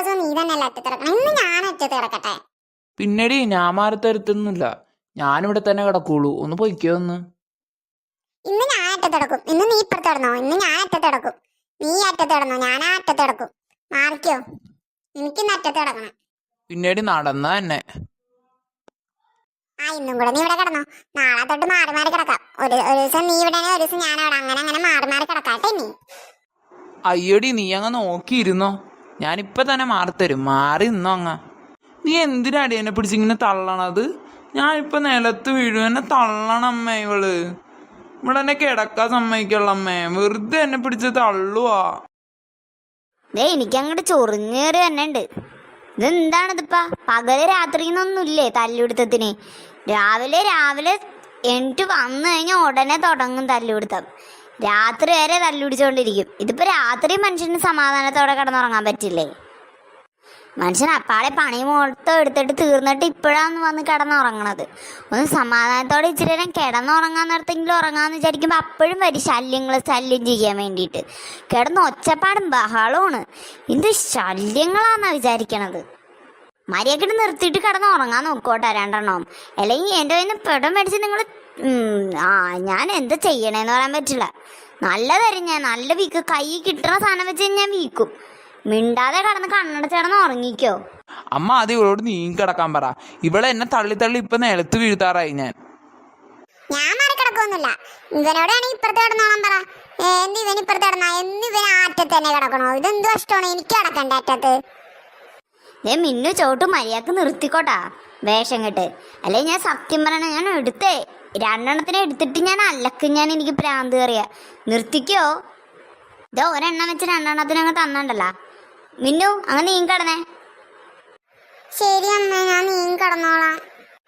ദിവസവും നീ തന്നെ അല്ല അറ്റത്ത് കിടക്കണം? ഇന്ന് ഞാൻ അറ്റത്ത് കിടക്കട്ടെ. പിന്നീട് ഞാൻ മാറത്തരുത്തൊന്നുമില്ല. ഞാനിവിടെ തന്നെ കിടക്കുള്ളൂ. ഒന്ന് പൊയ്ക്കോ ഒന്ന്. ഇന്ന് ഞാൻ അറ്റത്ത് കിടക്കും. ഇന്ന് നീ ഇപ്പുറത്ത് കിടന്നോ? ഇന്ന് ഞാൻ അറ്റത്ത് കിടക്കും. നീ അറ്റത്ത് കിടന്നോ? ഞാൻ ആ അറ്റത്ത് കിടക്കും. മാറിക്കോ. എനിക്കിന്ന് അറ്റത്ത് കിടക്കണം. പിന്നീട് നടന്ന തന്നെ ആ ഇന്നും കൂടെ നീ ഇവിടെ കിടന്നോ. നാളെ തൊട്ട് മാറി മാറി കിടക്കാം. ഒരു ഒരു ദിവസം നീ ഇവിടെ ഒരു ദിവസം ഞാൻ അവിടെ. അങ്ങനെ അങ്ങനെ മാറി മാറി കിടക്കാട്ടെ നീ അയ്യടി നീ അങ്ങ് നോക്കിയിരുന്നോ? ഞാനിപ്പൊ തന്നെ മാറിത്തരും. മാറി നിന്നോ അങ്ങ. നീ എന്തിനാടി എന്നെ പിടിച്ചിങ്ങനെ തള്ളണത്? ഞാനിപ്പൊ നിലത്ത് വീഴും. എന്നെ തള്ളണം അമ്മേ ഇവൾ. ഇവിടെ എന്നെ കിടക്കാൻ സമ്മതിക്കുള്ളമ്മേ വെറുതെ എന്നെ പിടിച്ച് തള്ളുവാ. ദേ എനിക്കങ്ങോട്ട് ചൊറിഞ്ഞേറി തന്നെ ഉണ്ട്. ഇതെന്താണിതിപ്പാ? പകൽ രാത്രി ഒന്നുമില്ലേ തല്ലുപിടുത്തത്തിന്? രാവിലെ രാവിലെ എന്നിട്ട് വന്നു കഴിഞ്ഞാൽ ഉടനെ തുടങ്ങും തല്ലുപിടുത്തം. രാത്രി വരെ തല്ലുപിടിച്ചുകൊണ്ടിരിക്കും ഇതിപ്പോ രാത്രി മനുഷ്യന് സമാധാനത്തോടെ കിടന്നുറങ്ങാൻ പറ്റില്ലേ? മനുഷ്യൻ അപ്പാടെ പണി മൊത്തം എടുത്തിട്ട് തീർന്നിട്ട് ഇപ്പോഴാണ് വന്ന് കിടന്നുറങ്ങണത്. ഒന്ന് സമാധാനത്തോടെ ഇച്ചിരി നേരം കിടന്നുറങ്ങാൻ നേരത്തെങ്കിലും ഉറങ്ങാന്ന് വിചാരിക്കുമ്പോൾ അപ്പോഴും വരും ശല്യങ്ങൾ ശല്യം ചെയ്യാൻ വേണ്ടിയിട്ട്. കിടന്ന് ഒച്ചപ്പാടും ബഹളമാണ് ഇത് ശല്യങ്ങളാന്നാ വിചാരിക്കണത്? മര്യാദക്കിട്ട് നിർത്തിയിട്ട് കിടന്ന് ഉറങ്ങാൻ നോക്കോട്ടെ രണ്ടെണ്ണം അല്ലെങ്കിൽ എന്റെ കയ്യിൽ നിന്ന് പെടം മേടിച്ച് നിങ്ങൾ ആ ഞാൻ എന്താ ചെയ്യണേന്ന് പറയാൻ പറ്റില്ല. നല്ലതായിരുന്നു ഞാൻ നല്ല വീക്ക് കൈ കിട്ടുന്ന സാധനം വെച്ച് ഞാൻ വീക്കും. മിണ്ടാതെ കടന്ന് കണ്ണടച്ചടന്ന് ഉറങ്ങിക്കോ. അമ്മ അത് ഇവളോട് നീ കിടക്കാൻ പറ. ഇവളെ എന്നെ തള്ളി തള്ളി ഇപ്പൊ നിലത്ത് വീഴ്ത്താറായി ഞാൻ. ഞാൻ മാറി കിടക്കൊന്നുമില്ല ഇവനോടാണെങ്കിൽ ഇപ്പുറത്ത് കിടന്നോളാൻ പറ. ഏ, എന്ത് ഇവൻ ഇപ്പുറത്ത് കിടന്നാ? എന്ന് ഇവൻ ആറ്റത്ത് തന്നെ കിടക്കണോ? ഇതെന്ത് കഷ്ടമാണ്? എനിക്ക് കിടക്കണ്ട അറ്റത്ത്? ദേ മിന്നു ചോട്ട് മര്യാദയ്ക്ക് നിർത്തിക്കോട്ടാ. വേഷം കെട്ട്. അല്ലെ ഞാൻ സത്യം പറയണ ഞാൻ എടുത്തേ. രണ്ടെണ്ണത്തിന് എടുത്തിട്ട് ഞാൻ അല്ലക്ക് ഞാൻ എനിക്ക് പ്രാന്ത് കയറിയ നിർത്തിക്കോ. ഇതോ ഒരെണ്ണം വെച്ച് രണ്ടെണ്ണത്തിന് അങ്ങ് തന്നണ്ടല്ല. മിന്നു അങ്ങ് നീ കടന്നേ. ശരി അമ്മ ഞാൻ നീ കടന്നോളാം.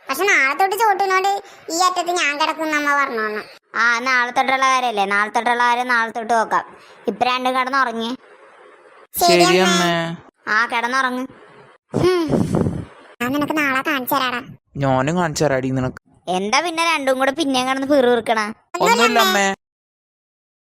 പക്ഷെ നാളെ തൊട്ട് ചോട്ടിനോട് ഈ അറ്റത്ത് ഞാൻ കിടക്കുന്ന അമ്മ പറഞ്ഞോളാം ആ നാളെ തൊട്ടുള്ള കാര്യല്ലേ? നാളെ തൊട്ടുള്ള കാര്യം നാളെ തൊട്ട് നോക്കാം. ഇപ്പൊ രണ്ടും കിടന്നുറങ്ങി. ശരി ശരി അമ്മ. ആ കിടന്നുറങ്ങ്. നിനക്ക് നാളെ കാണിച്ചു തരാടാ. ഞാനും കാണിച്ചു തരാടി നിനക്ക്. എന്താ പിന്നെ രണ്ടും കൂടെ പിന്നെ കിടന്ന് പിറുവിറുക്കണ ഒന്നുമില്ല അമ്മേ